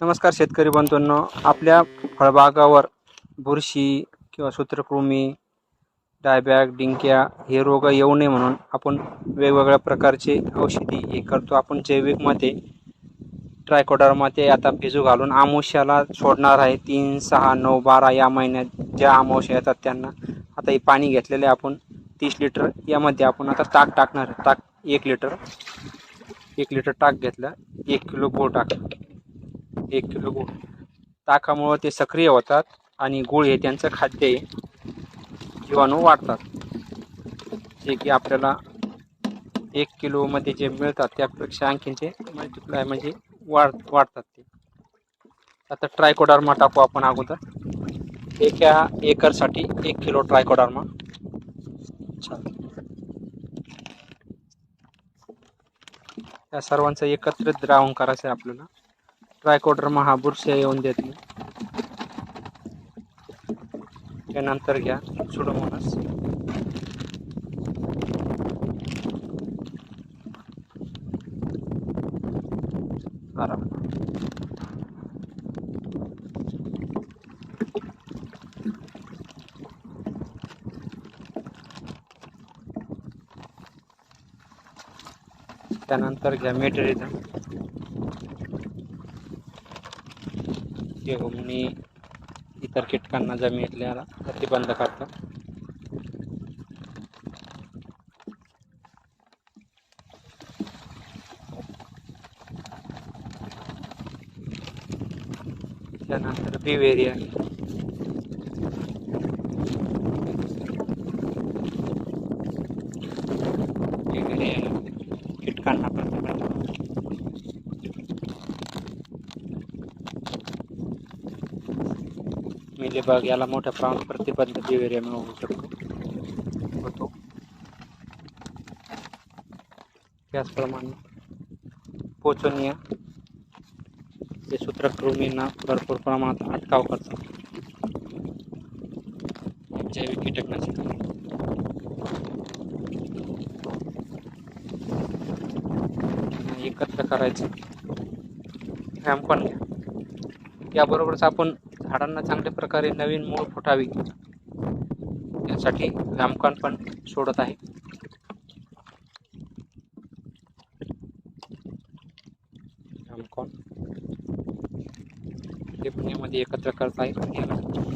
नमस्कार शेतकरी बंधूंनो. आपल्या फळबागावर बुरशी किंवा सूत्रकृमी डायबॅग डिंक्या हे रोग येऊ नये म्हणून आपण वेगवेगळ्या प्रकारचे औषधी हे करतो. आपण जैविकमध्ये ट्रायकोडर्माते आता भिजू घालून आमोश्याला सोडणार आहे. तीन सहा नऊ बारा या महिन्यात ज्या आमोश्या येतात त्यांना आता हे पाणी घेतलेले आपण. तीस लिटर यामध्ये आपण आता ताक टाकणार ताक एक लिटर एक लिटर टाक घेतलं एक किलो गूळ टाकलं. एक किलो गूळ. ताकामुळं ते सक्रिय होतात आणि गुळ हे त्यांचं खाद्य आहे. जीवाणू वाढतात. जे की आपल्याला एक किलोमध्ये जे मिळतात त्यापेक्षा आणखीन ते मल्टिप्लाय म्हणजे वाढ वाढतात ते. आता ट्रायकोडार्मा टाकू आपण अगोदर. एका एकरसाठी एक किलो ट्रायकोडार्मा या सर्वांचं एकत्रित द्रावण करायचं आहे आपल्याला. ट्रायकोडर हा येऊन देत त्यानंतर घ्या सुडोमोनस. त्यानंतर घ्या मेटेरियल गेहूंनी इतर कीटकांना जमिनीतल्या प्रतिबंध करतात त्यानंतर बिवेरिया कीटकांना पण मिलीबाग याला मोठ्या प्रमाणात प्रतिबंध बिवेरियामुळे मिळवू शकतो. होतो. त्याचप्रमाणे पोचनीय. हे सूत्रकृमींना भरपूर प्रमाणात अटकाव करतात. जैविक कीटकनाशक. एकत्र करायचं. व्यायाम पण घ्या. याबरोबरच आपण झाडांना चांगल्या प्रकारे नवीन मूळ फुटावी. यासाठी व्यामकान पण सोडत आहे. व्यामकान ते पुण्यामध्ये एकत्र करत आहे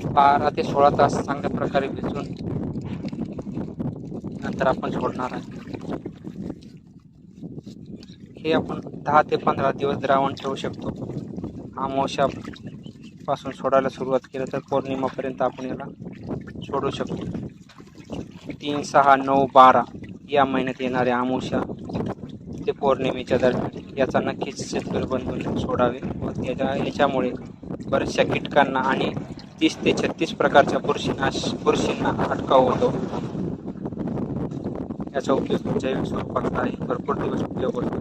बारा ते सोळा तास चांगल्या प्रकारे भिजून नंतर आपण सोडणार आहे. हे आपण दहा ते पंधरा दिवस द्रावण ठेवू शकतो. आमोशा पासून सोडायला सुरुवात केलं तर पौर्णिमापर्यंत आपण याला सोडू शकतो. तीन सहा नऊ बारा या महिन्यात येणाऱ्या आमुषा ते पौर्णिमेच्या दरम्यान याचा नक्कीच शेतकरी बंधूंनी सोडावे व त्याच्या याच्यामुळे बऱ्याचशा कीटकांना आणि तीस ते छत्तीस प्रकारच्या बुरशीनाश बुरशींना अटकाव होतो. याचा उपयोग जैविक स्वरूपात आहे. भरपूर दिवस उपयोग होतो